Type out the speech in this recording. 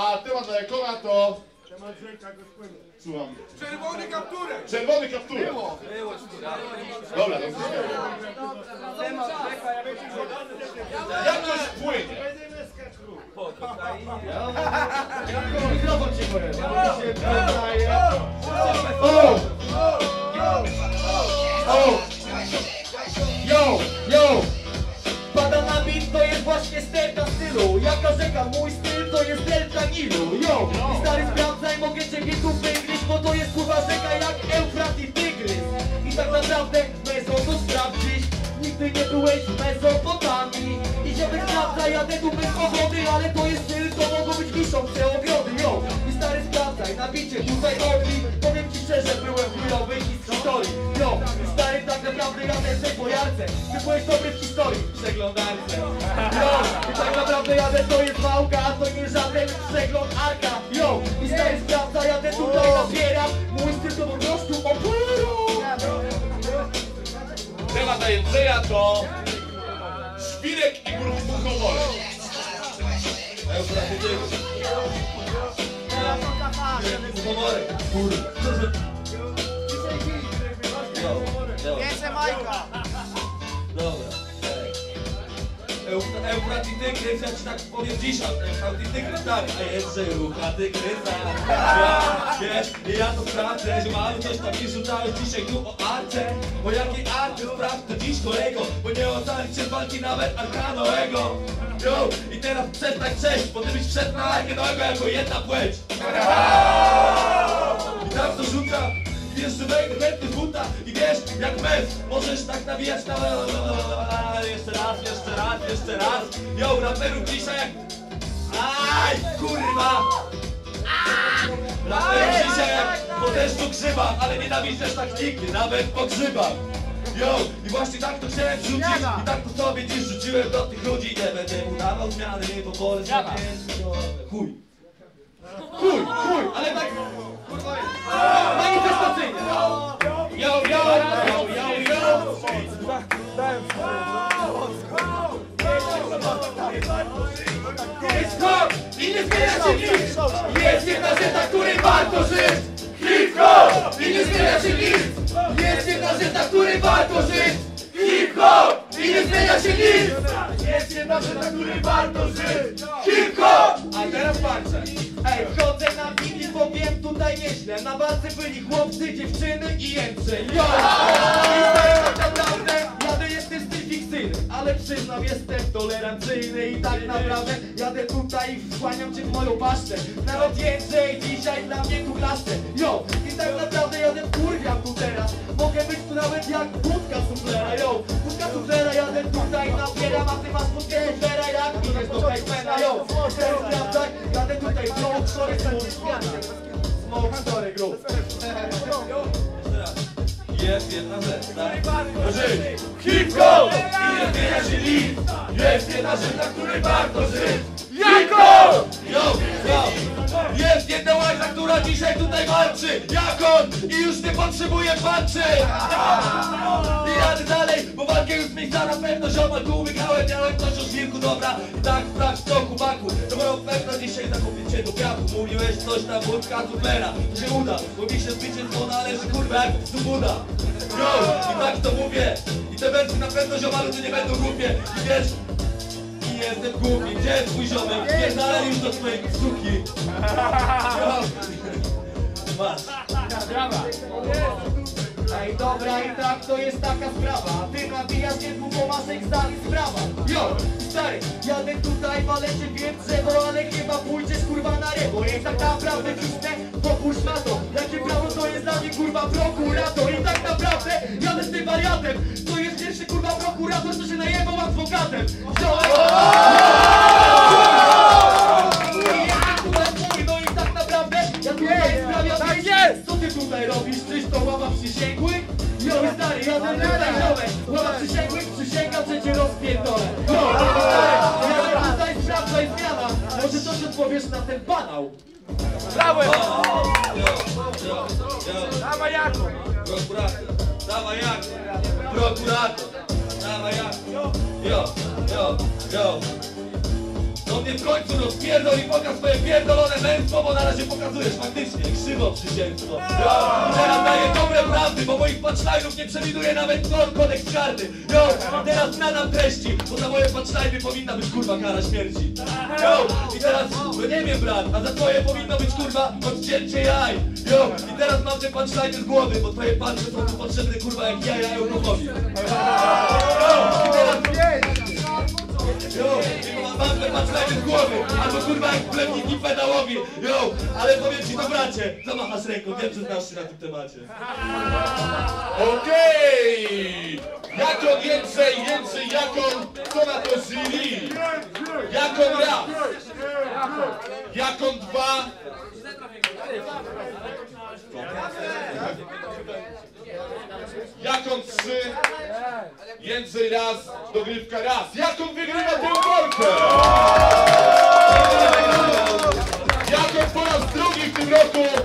a temat dla Jakona to... Słucham. Czerwony kapturek! Czerwony kapturek. Dobra, to Jakoś płynie. Mikrofon cię pojedzie. Jadę tu bez pogody Ale to jest styl, to mogą być wiszące ogrody Yo, i stary sprawdzaj, na bicie tutaj odli Powiem ci szczerze, byłem chujowy i z historii Yo, i stary tak naprawdę jadę w tej bojarce. Ty byłeś dobry w historii, przeglądarce. Yo, i tak naprawdę jadę to jest małka A to nie żaden przegląd arka Yo, i stary sprawdza, jadę tutaj napieram Mój styl to po prostu opłynu Temat Jędrzeja to... Szpilek i gruchoworek. Bierze Majka! Eufrat i tygrys, ja ci tak powiem dzisiaj Eufrat i tygrys, tak A jeszcze rucha tygrysa Ja, wiesz, ja to sprawdzę Ziomalu coś tam mi rzucałeś dzisiaj tu o arce. Bo jakiej arce sprawdź to dziś kolego Bo nie ocalić się z walki nawet Arkanoego. Yo, i teraz przestań cześć Bo ty byś wszedł na Arkanoego jako jedna płeć. I tam to rzuca I wiesz, że wejdę chętny buta I wiesz, jak mecz Możesz tak nawijać na. Jeszcze raz, jeszcze raz, jeszcze raz. Yo, raperów dzisiaj jak Aj, kurwa Dzisiaj jak po deszczu grzyba Ale nienawidzę tak nigdy, nawet po grzybach. Yo, i właśnie tak to chciałem wrzucić I tak to sobie dziś rzuciłem do tych ludzi. Nie będę udawał zmiany, bo wolę sobie Chuj. Chuj, chuj, ale tak Kurwa jest. Manifestacyjnie. Yo, yo, yo, yo, yo! I nie zmienia się nic. Jest jedna rzecz, na której warto żyć. Hip-hop! I nie zmienia się nic. Jest jedna rzecz, na której warto żyć. Hip-hop! I nie zmienia się nic. Jest jedna rzecz, na której warto żyć. Hip-hop! A teraz patrzę. Ej, wchodzę na bit i powiem tutaj nieźle. Na walce byli chłopcy, dziewczyny i jędrze. Yo! I tak naprawdę Ale przyznam, jestem tolerancyjny I tak naprawdę jadę tutaj i wchłaniam cię w moją paszczę Narod Jędrzej dzisiaj dla mnie tu klaszcze Yo! I tak naprawdę jadę kurwiam tu teraz Mogę być tu nawet jak budka suflera Yo! Budka suflera jadę tutaj nabieram A ty masz budkę suflera jak idziesz do Pejpena Yo! Teraz sprawdzaj, jadę tutaj Smoke Story Smoke Story Group Jest jedna rzecz, tak? Hip-hop! I nie zmienia się nic Jest jedna rzecz, na której warto żyć Jako! Yo, yo! Jedna łajka, która dzisiaj tutaj walczy? Jak on! I już nie potrzebuje walczy I jadę dalej, bo walkę już z miejsca na pewno ziomal tu wygrałem Miałem coś o żwirku, dobra. Tak, sprawdź to kubaku moją pewno dzisiaj zakupię cię do piachu. Mówiłeś coś tam, wódka, suflera Się uda, bo mi się zbicie dzwona, ale że kurwa jak tu buda. Yo, i tak to mówię. I te wersy na pewno ziomalu to nie będą głupie. I wiesz, i jestem głupi Gdzie jest twój ziomek? Nie dalej już do twojej suki. Masz Ej, dobra, i tak to jest taka sprawa. Ty nabijasz niedługo masek zdany sprawa. Yo, stary, jadę tutaj, walę cię wiem drzewo Ale chyba pójdziesz kurwa na rebo I tak naprawdę cisnę, popuść na to. Jakie prawo to jest dla mnie kurwa prokurator? I tak naprawdę jadę z tym wariatem. To jest pierwszy kurwa prokurator, co się najebał adwokatem. Yo, Jo, stary, ja ten tutaj ziomek Ława przysięgłych, przysięgam, że cię rozpierdolę Jo, stary, ja tutaj sprawdzaj zmiana. Może coś odpowiesz na ten banał. Brawo! Dawaj Jakub! Prokurator, dawaj jak Prokurator, dawaj jak Yo, yo, yo Do mnie w końcu rozpierdol i pokaż swoje pierdolone męstwo, bo na razie pokazujesz faktycznie krzywo przysięstwo. Yo, teraz daję dobre prawdy, bo moich punchline'ów nie przewiduje nawet ton kodeks karty. Yo, teraz nadam treści, bo za moje punchline'y powinna być kurwa kara śmierci. Yo, i teraz, no nie wiem brat, a za twoje powinno być kurwa odcięcie jaj. Yo, i teraz mam te punchline'y z głowy, bo twoje puncze są tu potrzebne kurwa jak jaja eurofowi. Yo, i teraz z głowy, albo kurwa jak plewniki pedałowi. Jo, ale powiem ci to bracie, zamachasz ręką, wiem, że znasz się na tym temacie. Okej! Jakon więcej, więcej, Jakon, co na to jury? Jakon raz, Jakon dwa, Jakon trzy, więcej raz, dogrywka raz. Jakon wygrywa tę walkę! Jakon po raz drugi w tym roku